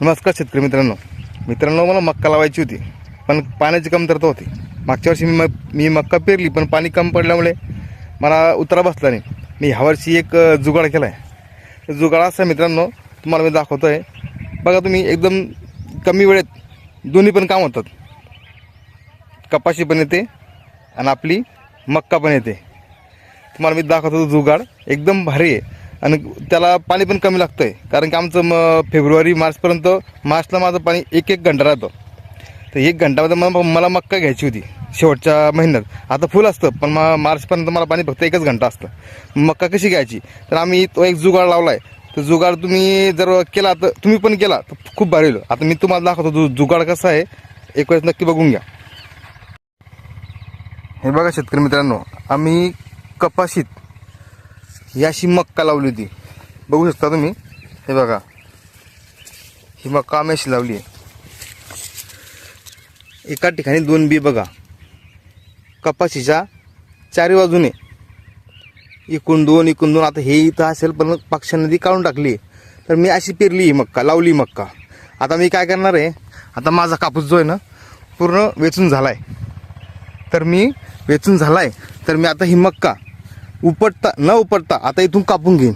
नमस्कार शेतकरी मित्रांनो. मित्रांनो मला मक्का लावायची होती पण पाण्याची कमतरता होती. मागच्या वर्षी मी मक मी मक्का पेरली पण पाणी कम पडल्यामुळे मला उतरा बसला नाही. मी ह्यावर्षी एक जुगाड केला आहे जुगाड असा मित्रांनो तुम्हाला मी दाखवतो आहे बघा तुम्ही एकदम कमी वेळेत दोन्ही पण काम होतात. कपाशी पण येते आणि आपली मक्का पण येते. तुम्हाला मी दाखवतो जुगाड एकदम भारी आहे. आणि त्याला पाणी पण कमी लागतं आहे कारण की आमचं मग फेब्रुवारी मार्चपर्यंत मार्चला माझं पाणी एक एक घंटा राहतं. तर एक घंटामध्ये मला मला मक्का घ्यायची होती शेवटच्या महिन्यात. आता फुल असतं पण मग मार्चपर्यंत मला पाणी फक्त एकच घंटा असतं. मक्का कशी घ्यायची? तर आम्ही तो एक जुगाड लावला आहे तर जुगाड तुम्ही जर केला तर तुम्ही पण केला तर खूप भारी होईल. आता मी तुम्हाला दाखवतो जु जुगाड कसा आहे. एक वेळेस नक्की बघून घ्या. हे बघा शेतकरी मित्रांनो आम्ही कपाशीत ही अशी मक्का लावली होती. बघू शकता तुम्ही. हे बघा. ही मक्का आम्ही अशी लावली आहे. एका ठिकाणी दोन बी बघा. कपाशीच्या चारी बाजूने. इकून दोन इकून दोन. आता हे इथं असेल पण पक्ष्यांना ती काढून टाकली. तर मी अशी पेरली ही मक्का लावली मक्का. आता मी काय करणार आहे? आता माझा कापूस जो आहे ना पूर्ण वेचून झाला आहे तर मी वेचून झाला आहे तर मी आता ही मक्का उपटता न उपटता आता इथून कापून घेईन.